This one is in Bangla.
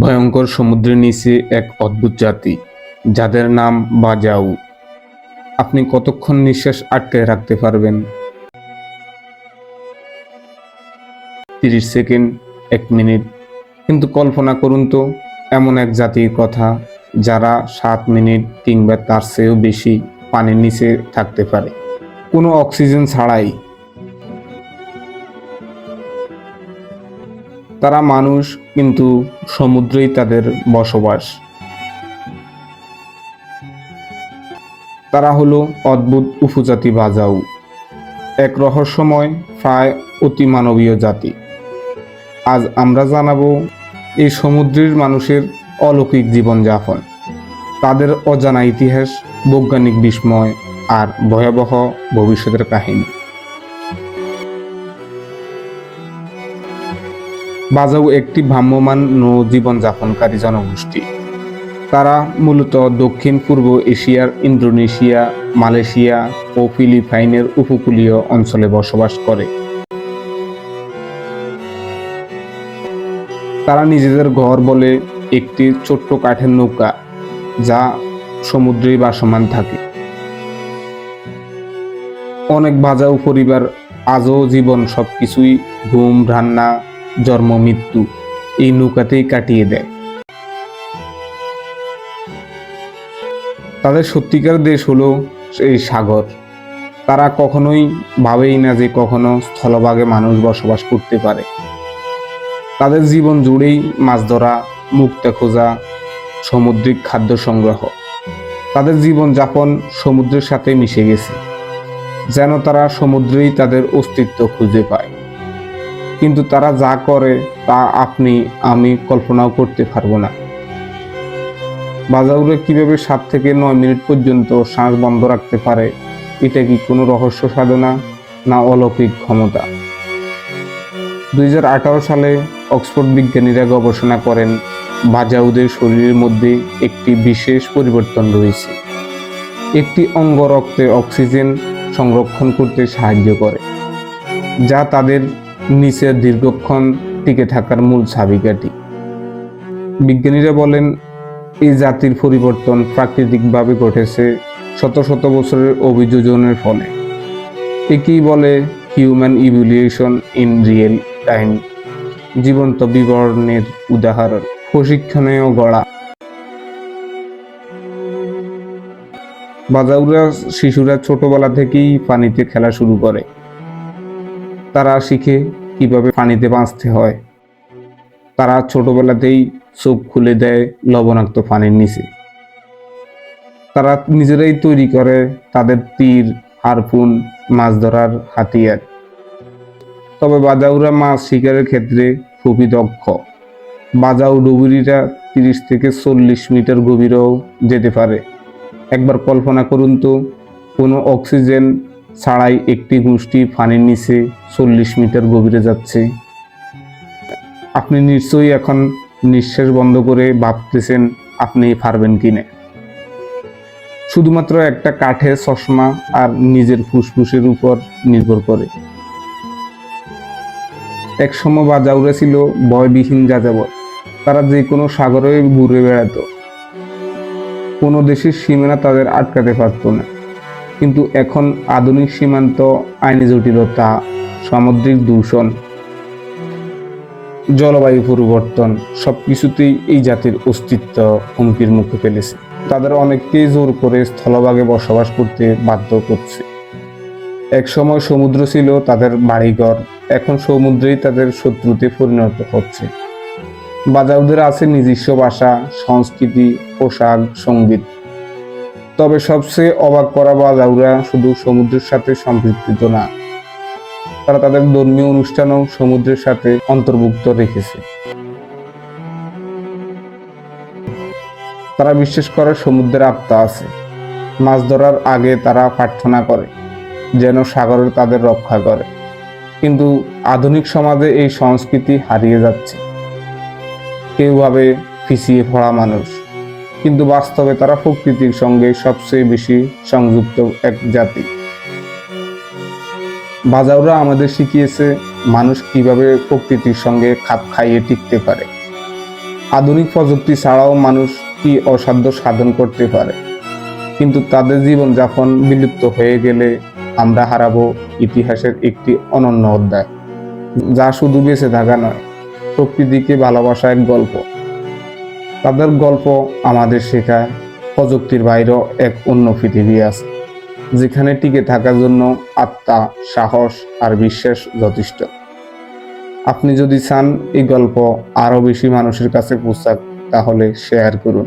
ভয়ঙ্কর সমুদ্রের নিচে এক অদ্ভুত জাতি, যাদের নাম বাজাউ। আপনি কতক্ষণ নিঃশ্বাস আটকে রাখতে পারবেন? তিরিশ সেকেন্ড, এক মিনিট। কিন্তু কল্পনা করুন তো, এমন এক জাতির কথা, যারা সাত মিনিট কিংবা তার চেয়েও বেশি পানির নিচে থাকতে পারে। কোনো অক্সিজেন ছাড়াই তারা মানুষ, কিন্তু সমুদ্রেই তাদের বসবাস। তারা হলো অদ্ভুত উপজাতি বাজাউ, এক রহস্যময়, প্রায় অতি মানবীয় জাতি। আজ আমরা জানাব, এই সমুদ্রের মানুষের অলৌকিক জীবনযাপন, তাদের অজানা ইতিহাস, বৈজ্ঞানিক বিস্ময় আর ভয়াবহ ভবিষ্যতের কাহিনী। বাজাউ একটি ভ্রাম্যমান নৌ জীবনযাপনকারী জনগোষ্ঠী। তারা মূলত দক্ষিণ, পূর্ব এশিয়ার ইন্দোনেশিয়া, মালয়েশিয়া ও ফিলিপাইনের উপকূলীয় অঞ্চলে বসবাস করে। তারা নিজেদের ঘর বলে একটি ছোট্ট কাঠের নৌকা, যা সমুদ্রে বাসমান থাকে। অনেক বাজাও পরিবার আজও জীবন সবকিছুই ঘুম রান্না জন্ম, মৃত্যু এই নৌকাতেই কাটিয়ে দেয়। তাদের সত্যিকার দেশ হলো এই সাগর। তারা কখনোই ভাবেই না যে কখনো স্থলভাগে মানুষ বসবাস করতে পারে। তাদের জীবন জুড়েই মাছ ধরা, মুক্তা খোঁজা, সামুদ্রিক খাদ্য সংগ্রহ। তাদের জীবন যাপন সমুদ্রের সাথে মিশে গেছে, যেন তারা সমুদ্রেই তাদের অস্তিত্ব খুঁজে পায়। কিন্তু তারা যা করে, তা আপনি, আমি কল্পনাও করতে পারব না। বাজাউরে কীভাবে সাত থেকে নয় মিনিট পর্যন্ত শ্বাস বন্ধ রাখতে পারে, এটা কি কোনো রহস্য সাধনা না অলৌকিক ক্ষমতা? দুই হাজার আঠারো সালে অক্সফোর্ড বিজ্ঞানীরা গবেষণা করেন, বাজাউদের শরীরের মধ্যে একটি বিশেষ পরিবর্তন রয়েছে। একটি অঙ্গ রক্তে অক্সিজেন সংরক্ষণ করতে সাহায্য করে, যা তাদের নিচে দীর্ঘক্ষণ টিকে থাকার মূল চাবিকাঠি বিজ্ঞানীরা বলেন, এই জাতির পরিবর্তন প্রাকৃতিকভাবে ঘটেছে শত শত বছরের অভিযোজনের ফলে। একেই বলে human evolution in real time জীবন্ত বিবরণের উদাহরণ প্রশিক্ষণেও গড়া। বাজাউরা শিশুরা ছোটবেলা থেকেই পানিতে খেলা শুরু করে। তারা শিখে কীভাবে পানিতে বাঁচতে হয়। তারা ছোটবেলাতেই চোখ খুলে দেয় লবণাক্ত পানির নিচে। তারা নিজেরাই তৈরি করে তাদের তীর হারপুন মাছ ধরার হাতিয়ার। তবে বাজাউরা মাছ শিকারের ক্ষেত্রে খুবই দক্ষ। বাজাউ ডুবুরিরা তিরিশ থেকে চল্লিশ মিটার গভীরেও যেতে পারে। একবার কল্পনা করুন তো, কোনো অক্সিজেন ছাড়াই একটি গোষ্ঠী পানির নিচে চল্লিশ মিটার গভীরে যাচ্ছে। আপনি নিশ্চয়ই এখন নিঃশ্বাস বন্ধ করে ভাবতেছেন, আপনি পারবেন কিনা শুধুমাত্র একটা কাঠের চশমা আর নিজের ফুসফুসের উপর নির্ভর করে। এক সময় বাজাউরা ছিল ভয়বিহীন যাযাবর। তারা যে কোনো সাগরে ঘুরে বেড়াতো। কোনো দেশের সীমানা তাদের আটকাতে পারতো না। কিন্তু এখন আধুনিক সীমান্ত আইনি জটিলতা, সামুদ্রিক দূষণ, জলবায়ু পরিবর্তন, সবকিছুতেই এই জাতির অস্তিত্ব হুমকির মুখে ফেলেছে। তাদের অনেককেই জোর করে স্থলভাগে বসবাস করতে বাধ্য করছে। এক সময় সমুদ্র ছিল তাদের বাড়িঘর, এখন সমুদ্রেই তাদের শত্রুতে পরিণত হচ্ছে। বাজাউদের আছে নিজস্ব ভাষা, সংস্কৃতি, পোশাক, সংগীত। তবে সবচেয়ে অবাক করা বাজাউরা শুধু সমুদ্রের সাথে সম্পৃক্ত না, তারা তাদের ধর্মীয় অনুষ্ঠানও সমুদ্রের সাথে অন্তর্ভুক্ত রেখেছে। তারা বিশ্বাস করে সমুদ্রের আত্মা আছে। মাছ ধরার আগে তারা প্রার্থনা করে, যেন সাগরের তাদের রক্ষা করে। কিন্তু আধুনিক সমাজে এই সংস্কৃতি হারিয়ে যাচ্ছে। কেউ ভাবে পিছিয়ে পড়া মানুষ। কিন্তু বাস্তবে তারা প্রকৃতির সঙ্গে সবচেয়ে বেশি সংযুক্ত এক জাতি। বাজাউরা আমাদের শিখিয়েছে মানুষ কীভাবে প্রকৃতির সঙ্গে খাপ খাইয়ে টিকতে পারে। আধুনিক প্রযুক্তি ছাড়াও মানুষ কি অসাধ্য সাধন করতে পারে? কিন্তু তাদের জীবনযাপন বিলুপ্ত হয়ে গেলে আমরা হারাবো ইতিহাসের একটি অনন্য অধ্যায়, যা শুধু বেঁচে থাকা নয়, প্রকৃতিকে ভালোবাসা এক গল্প। তাদের গল্প আমাদের শেখায়। প্রযুক্তির বাইরেও এক অন্য পৃথিবী আছে, যেখানে টিকে থাকার জন্য আত্মা, সাহস আর বিশ্বাস যথেষ্ট। আপনি যদি চান এই গল্প আরও বেশি মানুষের কাছে পৌঁছাক, তাহলে শেয়ার করুন।